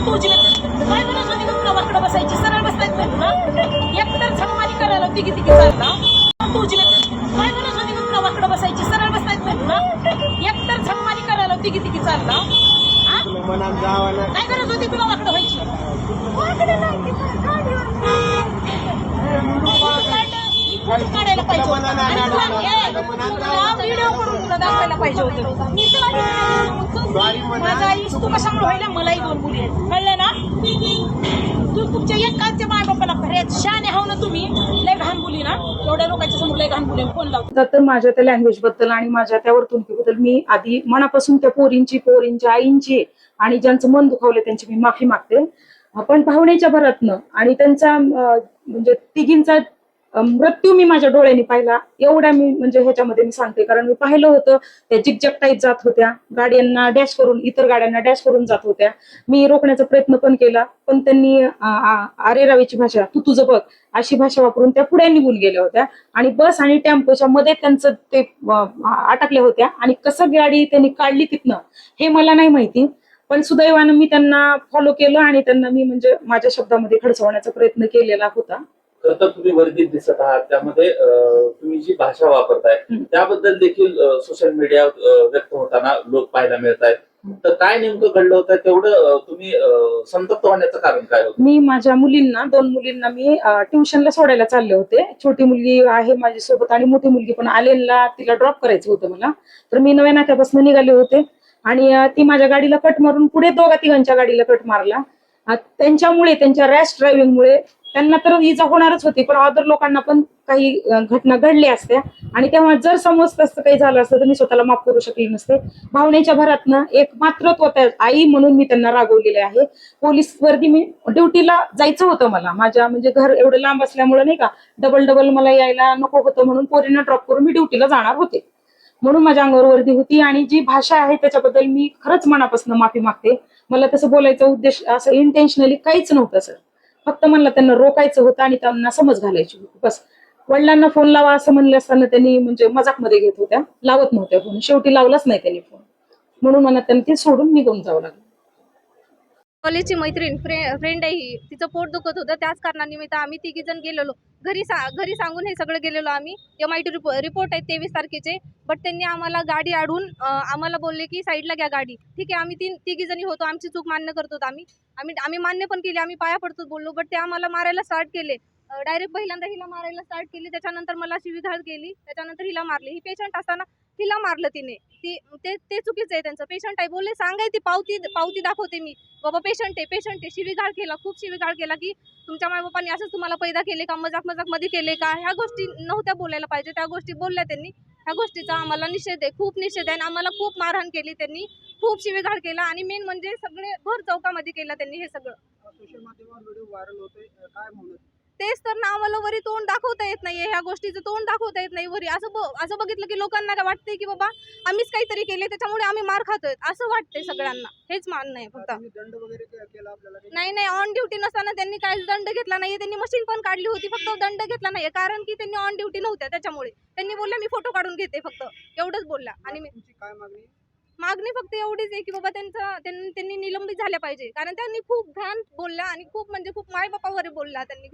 काय म्हणत होती का तुला वाकडं बसायची. सरळ बसायचं नाही तुला एकतर छनमारी करायला होती किती चालला. तुझी काय म्हणत होती तुला वाकडं बसायची. सरळ बसायचं नाही तुला एकतर छनमारी करायला होती किती चालला. काय करत होती तुला वाकडं व्हायची? काढायला पाहिजे व्हिडिओ करून दाखवायला पाहिजे होतं. मी तुला माझा आई तू कशामुळे व्हायला मलाही दोन मुली आहेत. कळलं ना? तू तुमच्या एकाच्या माय बापाला खऱ्यात शाने हाव ना तुम्ही. लय घाण मुली ना? एवढ्या लोकांच्या समोर लय घाण मुली फोन लावतो तर तर माझ्या त्या लँग्वेजबद्दल आणि माझ्या त्या वर्तणुकीबद्दल मी आधी मनापासून त्या पोरींची पोरींच्या आईंची आणि ज्यांचं मन दुखावलं त्यांची मी माफी मागते. पण भावनेच्या भरातनं आणि त्यांचा म्हणजे तिघींचा मृत्यू मी माझ्या डोळ्यांनी पाहिला. एवढ्या मी म्हणजे ह्याच्यामध्ये मी सांगते. कारण मी पाहिलं होतं त्या जिगजग टाईप जात होत्या. गाड्यांना डॅश करून इतर गाड्यांना डॅश करून जात होत्या. मी रोखण्याचा प्रयत्न पण केला पण त्यांनी आरे रावीची भाषा तू तुझं बघ. अशी भाषा वापरून त्या पुढे निघून गेल्या होत्या. आणि बस आणि टेम्पोच्या मध्ये त्यांचं ते अटकल्या होत्या. आणि कसं गाडी त्यांनी काढली तिथनं हे मला नाही माहिती. पण सुदैवानं मी त्यांना फॉलो केलं आणि त्यांना मी म्हणजे माझ्या शब्दामध्ये खडसवण्याचा प्रयत्न केलेला होता. खरं तर तुम्ही वर्दीत दिसत आहात. त्यामध्ये तुम्ही जी भाषा वापरताय. त्याबद्दल देखील सोशल मीडिया व्यक्त होताना लोक पाहायला मिळत आहेत तर काय नेमकं घडलं होतं तेवढं तुम्ही संतप्त होण्याचं कारण काय होतं? मी माझ्या मुलींना दोन मुलींना मी ट्युशनला सोडायला चालले होते. छोटी मुलगी आहे माझ्यासोबत आणि मोठी मुलगी पण आलेला तिला ड्रॉप करायचं होतं मला. तर मी नव्या नाक्यापासून निघाले होते. आणि ती माझ्या गाडीला कट मारून पुढे दोघा तिघांच्या गाडीला कट मारला. त्यांच्यामुळे त्यांच्या रॅश ड्रायव्हिंगमुळे त्यांना तर इजा होणारच होती पण अदर लोकांना पण काही घटना घडल्या असत्या. आणि तेव्हा जर समजत असतं काही झालं असतं तर मी स्वतःला माफ करू शकले नसते. भावनेच्या भरातनं एक तो त्या आई म्हणून मी त्यांना रागवलेले आहे. पोलीस वर्दी मी ड्युटीला जायचं होतं मला. माझ्या म्हणजे घर एवढं लांब असल्यामुळे नाही का डबल डबल मला यायला नको होतं म्हणून पोरींना ड्रॉप करून मी ड्युटीला जाणार होते. म्हणून माझ्या अंगावर वर्दी होती आणि जी भाषा आहे त्याच्याबद्दल मी खरंच मनापासून माफी मागते. मला तसं बोलायचा उद्देश असं इंटेन्शनली काहीच नव्हतं सर फक्त मला त्यांना रोखायचं होतं आणि त्यांना समज घालायची होती. बस. वडिलांना फोन लावा असं म्हणलं असताना त्यांनी म्हणजे मजाकमध्ये घेत होत्या. लावत नव्हत्या फोन. शेवटी लावलाच नाही त्यांनी फोन. म्हणून मला त्यांनी ते सोडून निघून जावं लागलं. कॉलेजची मैत्रीण फ्रे फ्रेंड आहे ही. तिचं पोट दुखत होतं. त्याच कारणानिमित्त आम्ही तिघी जण गेलेलो. घरी सा घरी सांगून हे सगळं गेलेलो आम्ही. M I T repo report आहे तेवीस तारखेचे. बट त्यांनी आम्हाला गाडी अडून आम्हाला बोलले की साईडला घ्या गाडी. ठीक आहे आम्ही तीन तिघी जणी होतो. आमची चूक मान्य करतो आम्ही. आम्ही आम्ही मान्य पण केली. आम्ही पाया पडतो बोललो. बट ते आम्हाला मारायला स्टार्ट केले. डायरेक्ट पहिल्यांदा हिला मारायला स्टार्ट केली. त्याच्यानंतर मला शिवीघाळ केली त्याच्यानंतर हिला मारली. ही पेशंट असताना तिला मारलं तिने. ती ते ते चुकीचं आहे त्यांचं. पेशंट आहे बोलले सांगाय ती पावती पावती दाखवते मी. बाबा पेशंट आहे पेशंट आहे. शिवीगाळ केला खूप शिवीगाळ केला की तुमच्या मायबापांनी असंच तुम्हाला पैदा केले का मजाक मजाकमध्ये केले का? ह्या गोष्टी नव्हत्या बोलायला पाहिजे. त्या गोष्टी बोलल्या त्यांनी. ह्या गोष्टीचा आम्हाला निषेध आहे खूप निषेध आहे. आणि आम्हाला खूप मारहाण केली त्यांनी. खूप शिवीगाळ केला आणि मेन म्हणजे सगळे भर चौकामध्ये केलं त्यांनी हे सगळं. सोशल माध्यमावर व्हिडिओ व्हायरल होते काय म्हणत तेच तर ना आम्हाला वरी तोंड दाखवता येत नाहीये ह्या गोष्टीचं तोंड दाखवता येत नाही वरी. असं ब- असं बघितलं की लोकांना काय वाटतंय की बाबा आम्हीच काहीतरी केले त्याच्यामुळे आम्ही मार खातोय. असं वाटतंय सगळ्यांना. हेच मानणं आहे फक्त. तुम्ही दंड वगैरे के- केला आपल्याला काही? नाही नाही ऑन ड्युटी नसताना त्यांनी काही दंड घेतला नाहीये त्यांनी मशीन पण काढली होती फक्त दंड घेतला नाहीये. कारण की त्यांनी ऑन ड्युटी नव्हत्या त्याच्यामुळे. त्यांनी बोलल्या मी फोटो काढून घेते फक्त. एवढंच बोलल्या. आणि मी- काय मागणी? मागणी फक्त एवढीच आहे की बाबा त्यांचं त्यांनी निलंबित झाल्या पाहिजे. कारण त्यांनी खूप घाण बोलल्या आणि खूप म्हणजे खूप मायबापावर बोलल्या त्यांनी.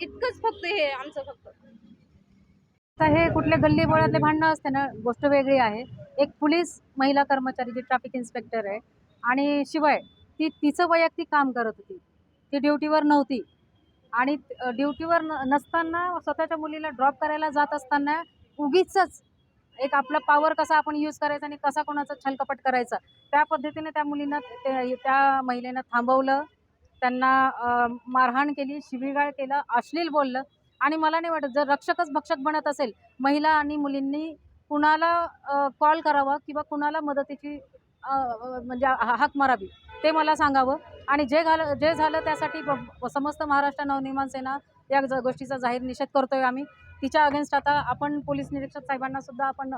इतकंच फक्त हे आमचं फक्त. तर हे कुठले गल्ली बोळातले भांडणं असते ना गोष्ट वेगळी आहे. एक पोलीस महिला कर्मचारी जी ट्रॅफिक इन्स्पेक्टर आहे आणि शिवाय ती तिचं वैयक्तिक काम करत होती. ती ड्युटीवर नव्हती. आणि ड्युटीवर न नसताना स्वतःच्या मुलीला ड्रॉप करायला जात असताना उगीचच एक आपला पॉवर कसा आपण यूज करायचा आणि कसा कोणाचा छलकपट करायचा त्या पद्धतीने त्या मुलीनं त्या महिलेनं थांबवलं. त्यांना मारहाण केली शिबिगाळ केलं अश्लील बोललं. आणि मला नाही वाटत जर रक्षकच भक्षक बनत असेल महिला आणि मुलींनी कुणाला कॉल करावा किंवा कुणाला मदतीची म्हणजे हा- हाक मारावी ते मला सांगावं. आणि जे घाल जे झालं त्यासाठी ब- समस्त महाराष्ट्र नवनिर्माण सेना या ज- गोष्टीचा जाहीर निषेध करतोय आम्ही. तिच्या अगेन्स्ट आता आपण पोलीस निरीक्षक साहेबांना सुद्धा आपण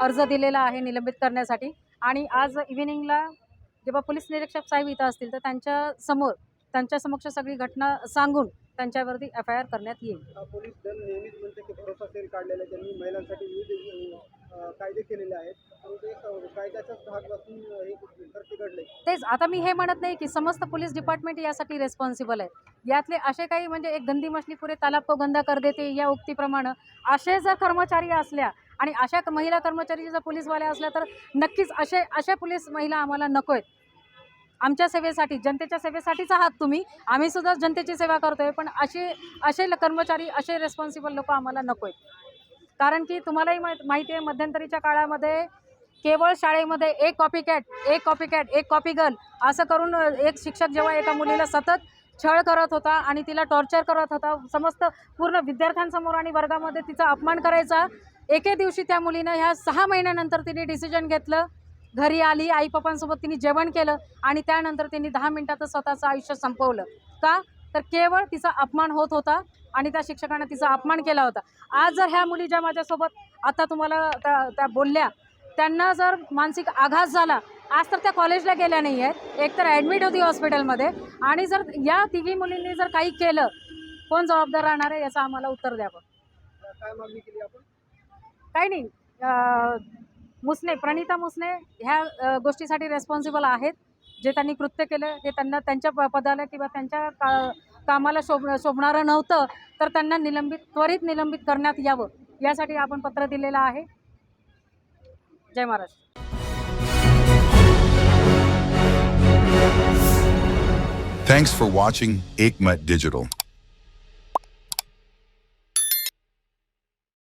अर्ज दिलेला आहे निलंबित करण्यासाठी. आणि आज इव्हिनिंगला जेव्हा पोलीस निरीक्षक साहेब इथं असतील तर त्यांच्यासमोर त्यांच्या समक्ष सगळी घटना सांगून त्यांच्यावरती एफ आय आर करण्यात येईल. पोलीस दल नेहमीच म्हणते की भरोसा सेल काढलेला. त्यांनी महिलांसाठी विविध कायदे केलेले आहेत. कायद्याचाच भाग हे तेच आता मी हे म्हणत नाही की समस्त पोलीस डिपार्टमेंट यासाठी रेस्पॉन्सिबल आहे यातले असे काही म्हणजे एक गंदी मछली पुरे तालाब को गंदा कर देते या उक्तीप्रमाणे. असे जर कर्मचारी असल्या आणि अशा महिला कर्मचारी जर पोलीसवाल्या असल्या तर नक्कीच असे अशा पोलीस महिला आम्हाला नको आहेत आमच्या सेवेसाठी जनतेच्या सेवेसाठीच आहात तुम्ही. आम्ही सुद्धा जनतेची सेवा करतोय पण असे असे ल- कर्मचारी असे रेस्पॉन्सिबल लोक आम्हाला नको आहेत कारण की तुम्हालाही माहिती आहे मध्यंतरीच्या काळामध्ये केवळ शाळेमध्ये एक कॉपी कॅट एक कॉपी कॅट एक कॉपी गर्ल असं करून एक शिक्षक जेव्हा एका मुलीला सतत छळ करत होता आणि तिला टॉर्चर करत होता समस्त पूर्ण विद्यार्थ्यांसमोर आणि वर्गामध्ये तिचा अपमान करायचा एके दिवशी त्या मुलीनं ह्या सहा महिन्यानंतर तिने डिसिजन घेतलं. घरी आली आई पप्पांसोबत तिने जेवण केलं आणि त्यानंतर तिने दहा मिनिटातच स्वतःचं आयुष्य संपवलं. का? तर केवळ तिचा अपमान होत होता आणि त्या शिक्षकानं तिचा अपमान केला होता. आज जर ह्या मुली ज्या माझ्यासोबत आता तुम्हाला त्या त्या बोलल्या त्यांना जर मानसिक आघात झाला आज तर त्या कॉलेजला गेल्या नाही आहेत एक तर ॲडमिट होती हॉस्पिटलमध्ये आणि जर या तिघी मुलींनी जर काही केलं कोण जबाबदार राहणार आहे याचं आम्हाला उत्तर द्यावं काय मागणी केली आपण? काही नाही. मुसने प्रणिता मुसने ह्या गोष्टीसाठी रेस्पॉन्सिबल आहेत. जे त्यांनी कृत्य केलं हे त्यांना त्यांच्या प- पदाला किंवा त्यांच्या का कामाला शोभ शोभणारं नव्हतं तर त्यांना निलंबित त्वरित निलंबित करण्यात यावं. यासाठी आपण पत्र दिलेलं आहे. जय Maharashtra. Thanks for watching Aikmat Digital.